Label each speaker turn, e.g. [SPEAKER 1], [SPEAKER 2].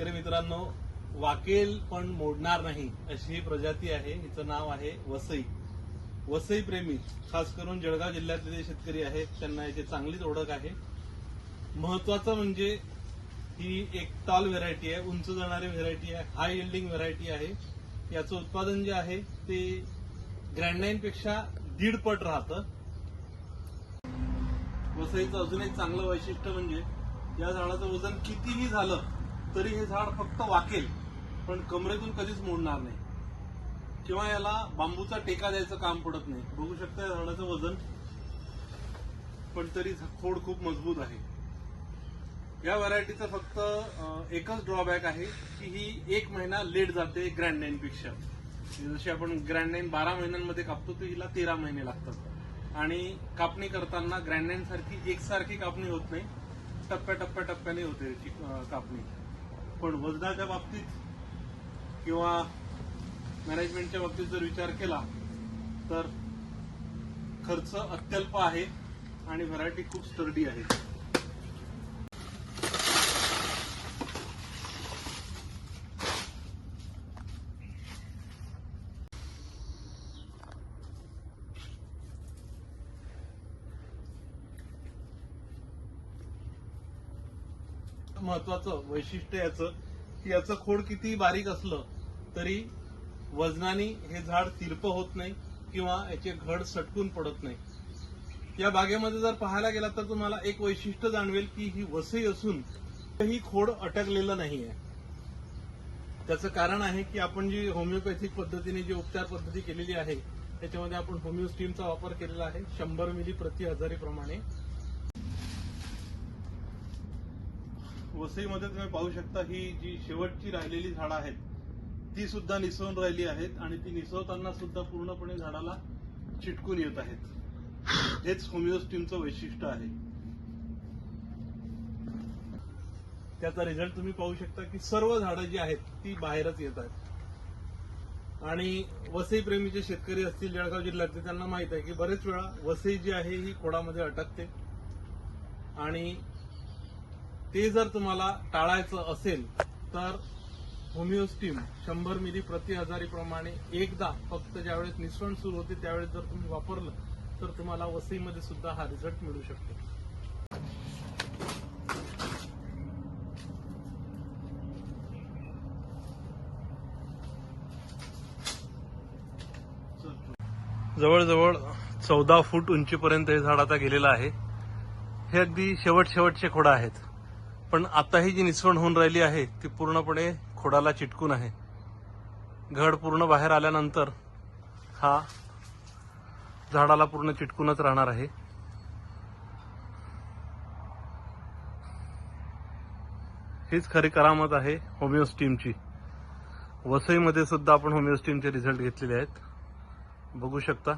[SPEAKER 1] शेतकरी मित्रांनो वाकेल पण मोडणार नाही अशी ही प्रजाती आहे. हिचं नाव आहे वसई. वसई प्रेमी खास करून जळगाव जिल्ह्यातले जे शेतकरी आहेत त्यांना याची चांगलीच ओळख आहे. महत्वाचं म्हणजे ही एक टॉल व्हेरायटी आहे उंच जाणारी व्हेरायटी आहे हाय इल्डिंग व्हेरायटी आहे. याचं उत्पादन जे आहे ते ग्रँडलाईन पेक्षा दीड पट राहतं. वसईचं अजून एक चांगलं वैशिष्ट्य म्हणजे या झाडाचं वजन कितीही झालं तरी हे झाड फक्त वाकेल पण कमरेतून कधीच मोडणार नाही. किंवा याला बांबूचा टेका द्यायचं काम पडत नाही. बघू शकता या झाडाचं वजन पण तरी खोड खूप मजबूत आहे. या व्हरायटीचं फक्त एकच ड्रॉबॅक आहे की ही एक महिना लेट जाते ग्रँड नाईनपेक्षा जशी आपण ग्रँड नाईन बारा महिन्यांमध्ये कापतो तर हिला तेरा महिने लागतात. आणि कापणी करताना ग्रँड नाईन सारखी एकसारखी कापणी होत नाही. टप्प्या टप्प्या टप्प्याने होते याची, कापणी. पण वजनाच्या बाबतीत किंवा मॅनेजमेंटच्या बाबतीत जर विचार केला तर खर्च अत्यल्प आहे आणि व्हरायटी खूप स्टर्डी आहे. महत्वाचं वैशिष्ट्य याचं की याचं खोड किती बारीक असलं तरी वजनाने हे झाड तिरप होत नाही किंवा याचे घड सटकून पडत नाही. या बागेमध्ये जर पाहायला गेला तर तुम्हाला एक वैशिष्ट्य जाणवेल की ही वसई असून ही खोड अटकलेलं नाहीये. त्याचं कारण आहे की आपण जी होमिओपॅथिक पद्धतीने जी उपचार पद्धती केलेली आहे त्याच्यामध्ये आपण होमिओ स्टीमचा वापर केलेला आहे शंभर मिली प्रति हजारी वसईमध्ये तुम्ही पाहू शकता ही जी शेवटची राहिलेली झाडं आहेत ती सुद्धा निसवून राहिली आहेत आणि ती निसवताना सुद्धा पूर्णपणे झाडाला चिटकून येत आहेत. हेच होमिओस्टीमचं वैशिष्ट्य आहे. त्याचा रिझल्ट तुम्ही पाहू शकता की सर्व झाडं जी आहेत ती बाहेरच येत आहेत. आणि वसई प्रेमीचे शेतकरी असतील जळगाव जिल्ह्यातले त्यांना माहीत आहे की बरेच वेळा वसई जी आहे ही खोडामध्ये अटकते. आणि ते जर तुम्हाला टाळायचं असेल तर होमिओस्टीम शंभर मिली प्रति हजारीप्रमाणे एकदा फक्त ज्यावेळेस मिश्रण सुरू होते त्यावेळेस जर तुम्ही वापरलं तर तुम्हाला वसईमध्ये सुद्धा हा रिझल्ट मिळू शकतो. जवळजवळ चौदा फूट उंचीपर्यंत हे झाड आता गेलेलं आहे. हे अगदी शेवट शेवटचे खोडं आहेत. पण आता ही जी निसवण होऊन राहिली आहे ती पूर्णपणे खोडाला चिटकून आहे. घड पूर्ण बाहेर आल्यानंतर हा झाडाला पूर्ण चिटकूनच राहणार आहे. हीच खरी करामत आहे होमिओस्टीमची वसईमध्ये सुद्धा आपण होमिओस्टीमचे रिझल्ट घेतलेले आहेत. बघू शकता.